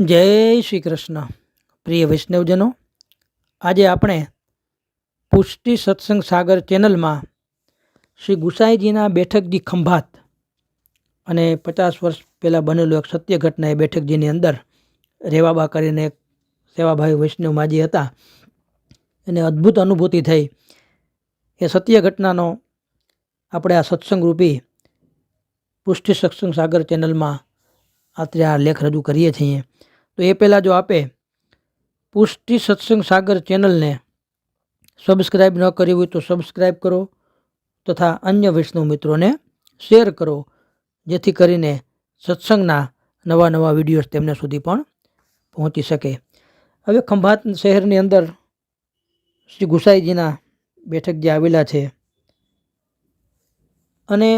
જય શ્રી કૃષ્ણ પ્રિય વૈષ્ણવજનો, આજે આપણે પુષ્ટિ સત્સંગ સાગર ચેનલમાં શ્રી ગુસાઈજીના બેઠકજી ખંભાત અને પચાસ વર્ષ પહેલાં બનેલું એક સત્ય ઘટના એ બેઠકજીની અંદર રેવાબા કરીને એક સેવાભાઈ વૈષ્ણવ માજી હતા. એને અદ્ભુત અનુભૂતિ થઈ. એ સત્ય ઘટનાનો આપણે આ સત્સંગ રૂપી પુષ્ટિ સત્સંગ સાગર ચેનલમાં આત્રે આ લેખ રજૂ કરીએ છીએ. તો એ પહેલાં જો આપે પુષ્ટિ સત્સંગ સાગર ચેનલને સબસ્ક્રાઈબ ન કરી હોય તો સબસ્ક્રાઈબ કરો તથા અન્ય વૈષ્ણવ મિત્રોને શેર કરો, જેથી કરીને સત્સંગના નવા નવા વિડીયોઝ તેમને સુધી પણ પહોંચી શકે. હવે ખંભાત શહેરની અંદર શ્રી ગુસાઈજીના બેઠક જે આવેલા છે અને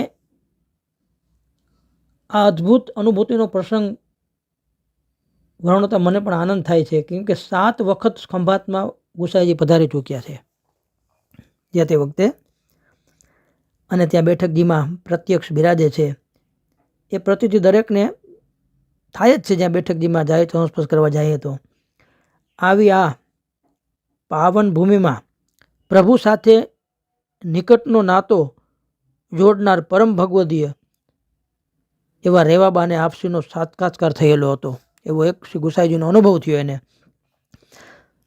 આ અદ્ભુત અનુભૂતિનો પ્રસંગ વર્ણવતા મને પણ આનંદ થાય છે, કેમ કે સાત વખત ખંભાતમાં ગુસાઈજી પધારી ચૂક્યા છે. જે તે વખતે અને ત્યાં બેઠકજીમાં પ્રત્યક્ષ બિરાજે છે. એ પ્રતિથી દરેકને થાય જ છે જ્યાં બેઠકજીમાં જાય તો સંસ્પર્શ કરવા જઈએ તો. આવી આ પાવન ભૂમિમાં પ્રભુ સાથે નિકટનો નાતો જોડનાર પરમ ભગવદીય એવા રેવાબાને આપસીનો સાક્ષાત્કાર થયેલો હતો. એવો એક શ્રી ગુસાઈજીનો અનુભવ થયો એને.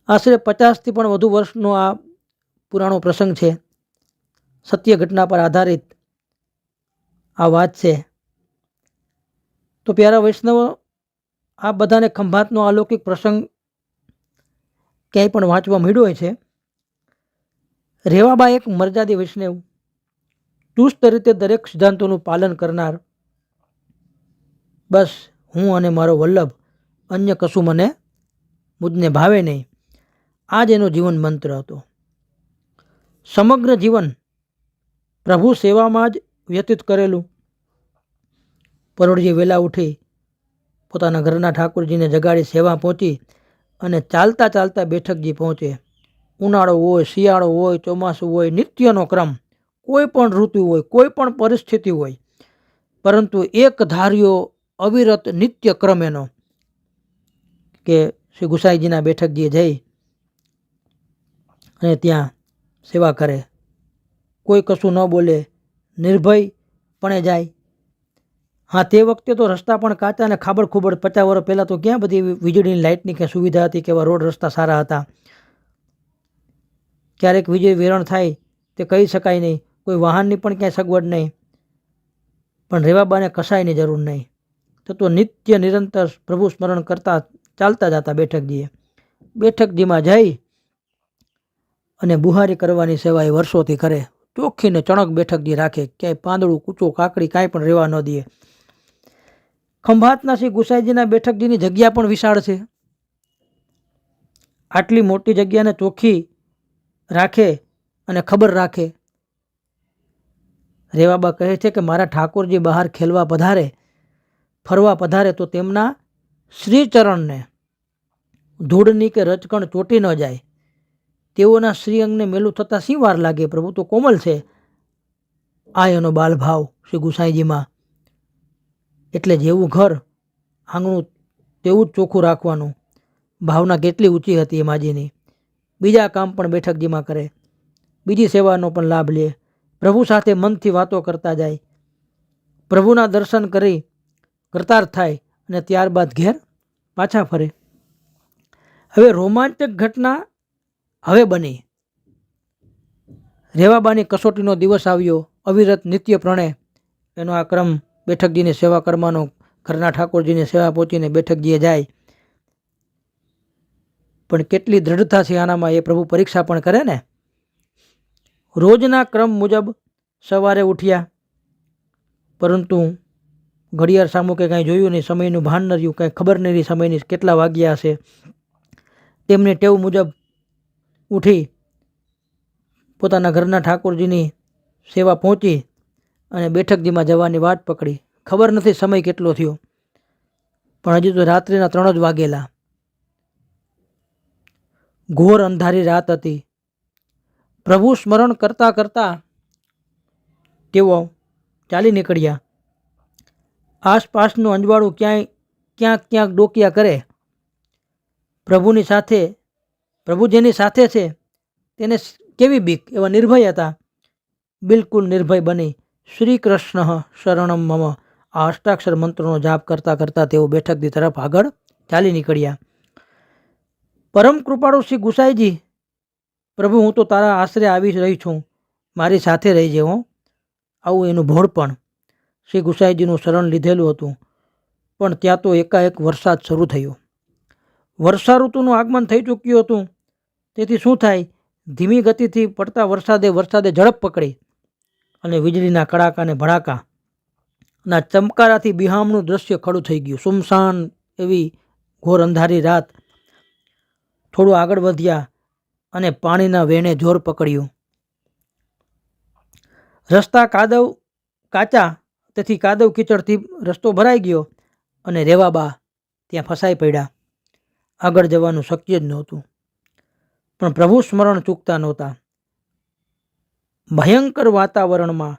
આશરે પચાસથી પણ વધુ વર્ષનો આ પુરાણો પ્રસંગ છે. સત્ય ઘટના પર આધારિત આ વાત છે. તો પ્યારા વૈષ્ણવ, આ બધાને ખંભાતનો અલૌકિક પ્રસંગ ક્યાંય પણ વાંચવા મળ્યો હોય છે. રેવાબા એક મર્યાદી વૈષ્ણવ, ચુસ્ત રીતે દરેક સિદ્ધાંતોનું પાલન કરનાર. બસ હું અને મારો વલ્લભ અન્ય કશું મને મુજને ભાવે નહીં. આ જ એનો જીવન મંત્ર હતો. સમગ્ર જીવન પ્રભુ સેવામાં જ વ્યતીત કરેલું. પરોળજી વહેલા ઉઠી પોતાના ઘરના ઠાકોરજીને જગાડી સેવા પહોંચી અને ચાલતા ચાલતા બેઠકજી પહોંચે. ઉનાળો હોય, શિયાળો હોય, ચોમાસું હોય, નિત્યનો ક્રમ. કોઈ પણ ઋતુ હોય, કોઈ પણ પરિસ્થિતિ હોય. પરંતુ એક ધાર્યો અવિરત નિત્ય ક્રમ એનો. કે શ્રી ગુસાઈજીના બેઠકજીએ જઈ અને ત્યાં સેવા કરે. કોઈ કશું ન બોલે, નિર્ભયપણે જાય. હા, તે વખતે તો રસ્તા પણ કાચા અને ખાબડ ખુબડ પચાસ વર્ષ પહેલાં તો ક્યાં બધી વીજળીની લાઇટની ક્યાં સુવિધા હતી કેવા રોડ રસ્તા સારા હતા? ક્યારેક વીજળી વિરણ થાય તે કહી શકાય નહીં. કોઈ વાહનની પણ ક્યાંય સગવડ નહીં. પણ રેવાબાને કસાયની જરૂર નહીં. તો તો નિત્ય નિરંતર પ્રભુ સ્મરણ કરતા ચાલતા જતા બેઠકજીએ બેઠકજીમાં જઈ અને બુહારી કરવાની સેવા એ વર્ષોથી કરે. ચોખ્ખીને ચણક બેઠકજી રાખે. ક્યાંય પાંદડું, કૂચો, કાકડી કાંઈ પણ રહેવા ન દે ખંભાતના શ્રી ગુસાઈજીના બેઠકજીની જગ્યા પણ વિશાળ છે. આટલી મોટી જગ્યાને ચોખ્ખી રાખે અને ખબર રાખે. રેવાબા કહે છે કે મારા ઠાકોરજી બહાર ખેલવા પધારે, ફરવા પધારે તો તેમના શ્રીચરણને ધૂળની કે રચકણ ચોટી ન જાય, તેઓના શ્રી અંગને મેલું થતાં શી વાર લાગે? પ્રભુ તો કોમલ છે. આ એનો બાલભાવ શ્રી ગુસાઈજીમાં. એટલે જેવું ઘર, આંગણું તેવું જ ચોખ્ખું રાખવાનું. ભાવના કેટલી ઊંચી હતી એ માજીની બીજા કામ પણ બેઠકજીમાં કરે. બીજી સેવાનો પણ લાભ લે. પ્રભુ સાથે મનથી વાતો કરતા જાય. પ્રભુના દર્શન કરી, કરતાર થાય. અને ત્યારબાદ ઘેર પાછા ફરે. હવે રોમાંચક ઘટના હવે બની. રેવાબાની કસોટીનો દિવસ આવ્યો. અવિરત નિત્ય પ્રણે એનો આ ક્રમ બેઠકજીની સેવા કરવાનો, ઘરના ઠાકોરજીની સેવા પહોંચીને બેઠકજીએ જાય. પણ કેટલી દ્રઢતા છે આનામાં એ પ્રભુ પરીક્ષા પણ કરે ને? રોજના ક્રમ મુજબ સવારે ઉઠ્યા. પરંતુ ઘડિયાળ સામું કે કાંઈ જોયું નહીં, સમયનું ભાન ન રહ્યું, કાંઈ ખબર નહીં રહી સમયની કેટલા વાગ્યા હશે. તેમની ટેવ મુજબ ઉઠી પોતાના ઘરના ઠાકોરજીની સેવા પહોંચી અને બેઠકજીમાં જવાની વાટ પકડી. ખબર નથી સમય કેટલો થયો, પણ હજી તો રાત્રિના ત્રણ જ વાગેલા. ઘોર અંધારી રાત હતી. પ્રભુ સ્મરણ કરતાં કરતાં તેઓ ચાલી નીકળ્યા. આસપાસનું અંજવાળું ક્યાંય ક્યાંક ક્યાંક ડોકિયા કરે. પ્રભુની સાથે, પ્રભુ જેની સાથે છે, તેને કેવી બીક? એવા નિર્ભય હતા. બિલકુલ નિર્ભય બની. શ્રી કૃષ્ણ શરણમ મમ. આ અષ્ટાક્ષર મંત્રનો જાપ કરતાં કરતાં તેઓ બેઠકની તરફ આગળ ચાલી નીકળ્યા. પરમ કૃપાળુ શ્રી ગુસાઈજી, પ્રભુ હું તો તારા આશરે આવી રહી છું. મારી સાથે રહીજે હો. આવું એનું ભોળપણ શ્રી ગુસાઈજીનું શરણ લીધેલું હતું. પણ ત્યાં તો એકાએક વરસાદ શરૂ થયો. વર્ષા ઋતુનું આગમન થઈ ચૂક્યું હતું. તેથી શું થાય? ધીમી ગતિથી પડતા વરસાદે વરસાદે ઝડપ પકડી અને વીજળીના કડાકા અને ભડાકા ના ચમકારાથી બિહામનું દ્રશ્ય ખડું થઈ ગયું. સુમસાન એવી ઘોર અંધારી રાત થોડું આગળ વધ્યા અને પાણીના વેણે જોર પકડ્યું. રસ્તા કાદવ કાચા તેથી કાદવ કીચડથી રસ્તો ભરાઈ ગયો અને રેવાબા ત્યાં ફસાઈ પડ્યા. આગળ જવાનું શક્ય જ નહોતું. પણ પ્રભુ સ્મરણ ચૂકતા નહોતા. ભયંકર વાતાવરણમાં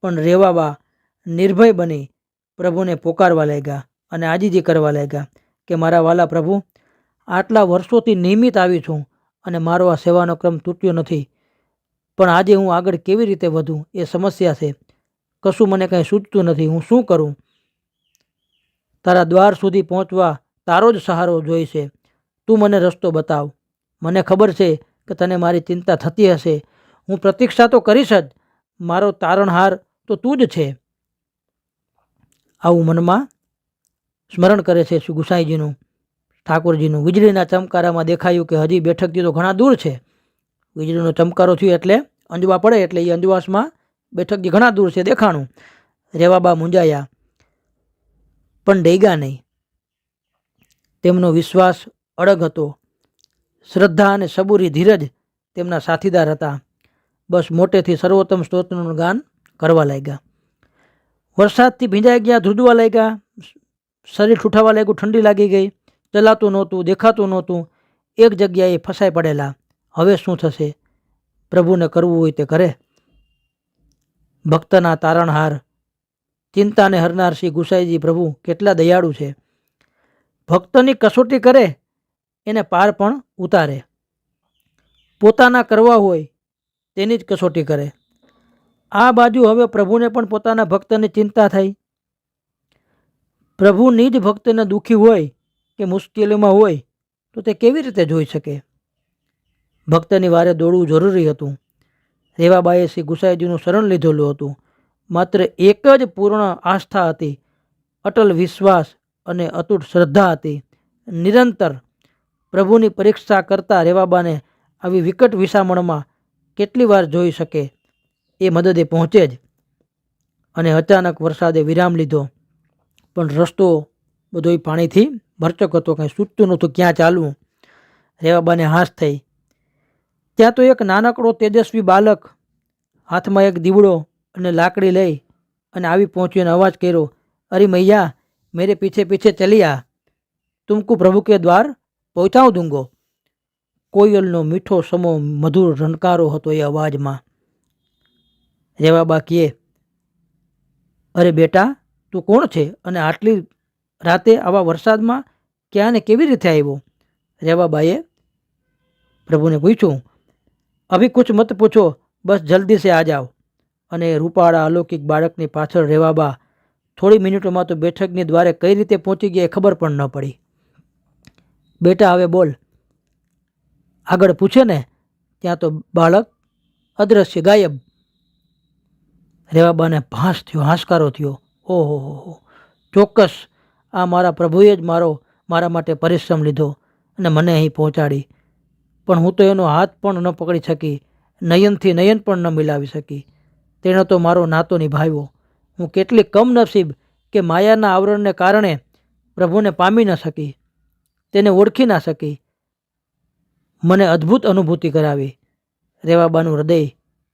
પણ રેવાબા નિર્ભય બની પ્રભુને પોકારવા લાગ્યા અને આજીજી કરવા લાગ્યા કે, મારા વાલા પ્રભુ, આટલા વર્ષોથી નિયમિત આવી છું અને મારો આ સેવાનો ક્રમ તૂટ્યો નથી. પણ આજે હું આગળ કેવી રીતે વધું એ સમસ્યા છે. કશું મને કંઈ સૂચતું નથી, હું શું કરું? તારા દ્વાર સુધી પહોંચવા તારો જ સહારો જોઈશે. તું મને રસ્તો બતાવ. મને ખબર છે કે તને મારી ચિંતા થતી હશે. હું પ્રતીક્ષા તો કરીશ જ. મારો તારણહાર તો તું જ છે. આવું મનમાં સ્મરણ કરે છે શ્રી ગુસાઈજીનું. ઠાકોરજીનું વીજળીના ચમકારામાં દેખાયું કે હજી બેઠકથી તો ઘણા દૂર છે. વીજળીનો ચમકારો થયો એટલે અંજવા પડે એટલે એ અંજવાસમાં બેઠકથી ઘણા દૂર છે, દેખાણું. રેવાબા મુંજાયા, પણ ડેગા નહીં. તેમનો વિશ્વાસ અડગ હતો. શ્રદ્ધા અને સબૂરી ધીરજ તેમના સાથીદાર હતા. બસ મોટેથી સર્વોત્તમ સ્તોત્રનું ગાન કરવા લાગ્યા. વરસાદથી ભીંજાઈ ગયા, ધ્રુજવા લાગ્યા. શરીર ઠૂઠાવા લાગ્યું, ઠંડી લાગી ગઈ. ચલાતું નહોતું, દેખાતું નહોતું. એક જગ્યાએ ફસાઈ પડેલા. હવે શું થશે? પ્રભુને કરવું હોય તે કરે. ભક્તના તારણહાર. ચિંતાને હરનાર શ્રી ગુસાઈજી પ્રભુ કેટલા દયાળુ છે. ભક્તની કસોટી કરે, એને પાર પણ ઉતારે. પોતાના કરવા હોય, તેની જ કસોટી કરે. આ બાજુ હવે પ્રભુને પણ પોતાના ભક્તની ચિંતા થઈ. પ્રભુની જ ભક્તને દુઃખી હોય કે મુશ્કેલીમાં હોય, તો તે કેવી રીતે જોઈ શકે? ભક્તની વારે દોડવું જરૂરી હતું. રેવાબાએ શ્રી ગુસાઈજીનું શરણ લીધેલું હતું. માત્ર એક જ પૂર્ણ આસ્થા હતી. અટલ વિશ્વાસ અને અતૂટ શ્રદ્ધા હતી. નિરંતર પ્રભુની પરીક્ષા કરતા રેવાબાને આવી વિકટ વિસામણમાં કેટલી વાર જોઈ શકે એ મદદે પહોંચે જ. અને અચાનક વરસાદે વિરામ લીધો. પણ રસ્તો બધોય પાણીથી ભરચક હતો, કંઈ સૂચતું નહોતું ક્યાં ચાલવું. રેવાબાને હાશ થઈ. ત્યાં તો એક નાનકડો તેજસ્વી બાલક હાથમાં એક દીવડો અને લાકડી લઈ અને આવી પહોંચ્યો અને અવાજ કર્યો, અરે મૈયા, મેરે પીછે પીછે ચલી આ તુમકુ પ્રભુ કે દ્વાર પહોંચાઉં દૂંગો. કોયલનો મીઠો સમો મધુર રણકારો હતો એ અવાજમાં. રેવા બાકીએ. અરે બેટા, તું કોણ છે અને આટલી રાતે આવા વરસાદમાં ક્યાં ને કેવી રીતે આવ્યો? રેવાબાએ પ્રભુને પૂછ્યું અભી કુછ મત પૂછો, બસ જલ્દી સે આ જાઓ. અને રૂપાળા અલૌકિક બાળકની પાછળ રેવાબા થોડી મિનિટોમાં તો બેઠકની દ્વારે કઈ રીતે પહોંચી ગયા ખબર પણ ન પડી. બેટા હવે બોલ, આગળ પૂછે ને, ત્યાં તો બાળક અદ્રશ્ય ગાયબ. રેવાબાને ભાસ થયો હાશકારો થયો. ઓહો, હો હો. ચોક્કસ, આ મારા પ્રભુએ જ મારો, મારા માટે પરિશ્રમ લીધો અને મને અહીં પહોંચાડી. પણ હું તો એનો હાથ પણ ન પકડી શકી, નયનથી નયન પણ ન મિલાવી શકી. તેણે તો મારો નાતો નિભાવ્યો. હું કેટલી કમનસીબ કે માયાના આવરણને કારણે પ્રભુને પામી ન શકી, તેને ઓળખી ના શકી. મને અદ્ભુત અનુભૂતિ કરાવી. રેવાબાનું હૃદય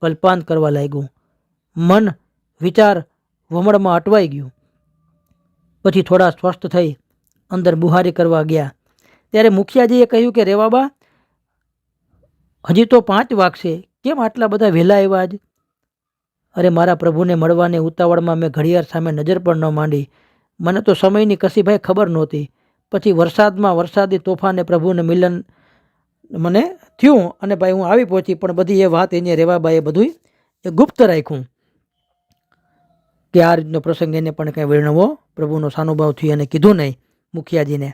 કલ્પાંત કરવા લાગ્યું. મન વિચાર વમળમાં અટવાઈ ગયું. પછી થોડા સ્વસ્થ થઈ અંદર બુહારી કરવા ગયા. ત્યારે મુખિયાજીએ કહ્યું કે, રેવાબા હજી તો પાંચ વાગશે કેમ આટલા બધા વહેલા આવ્યા જ અરે મારા પ્રભુને મળવાની ઉતાવળમાં મેં ઘડિયાળ સામે નજર પણ ન માંડી. મને તો સમયની કશી ભાઈ ખબર નહોતી. પછી વરસાદમાં વરસાદી તોફાને પ્રભુને મિલન મને થયું અને ભાઈ હું આવી પહોંચી, પણ બધી એ વાત એને રેવાબાઈએ બધું એ ગુપ્ત રાખ્યું. કે આ રીતનો પ્રસંગ એને પણ કંઈ વર્ણવો? પ્રભુનો સાનુભાવ થયો અને કીધું નહીં મુખિયાજીને.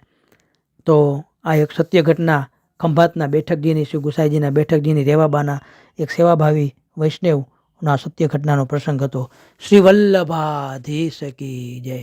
તો આ એક સત્ય ઘટના ખંભાતના બેઠકજીની, શ્રી ગુસાઈજીના બેઠકજીની રેવાબાના એક સેવાભાવી વૈષ્ણવના સત્ય ઘટનાનો પ્રસંગ હતો. શ્રી વલ્લભાધીશ કી જય.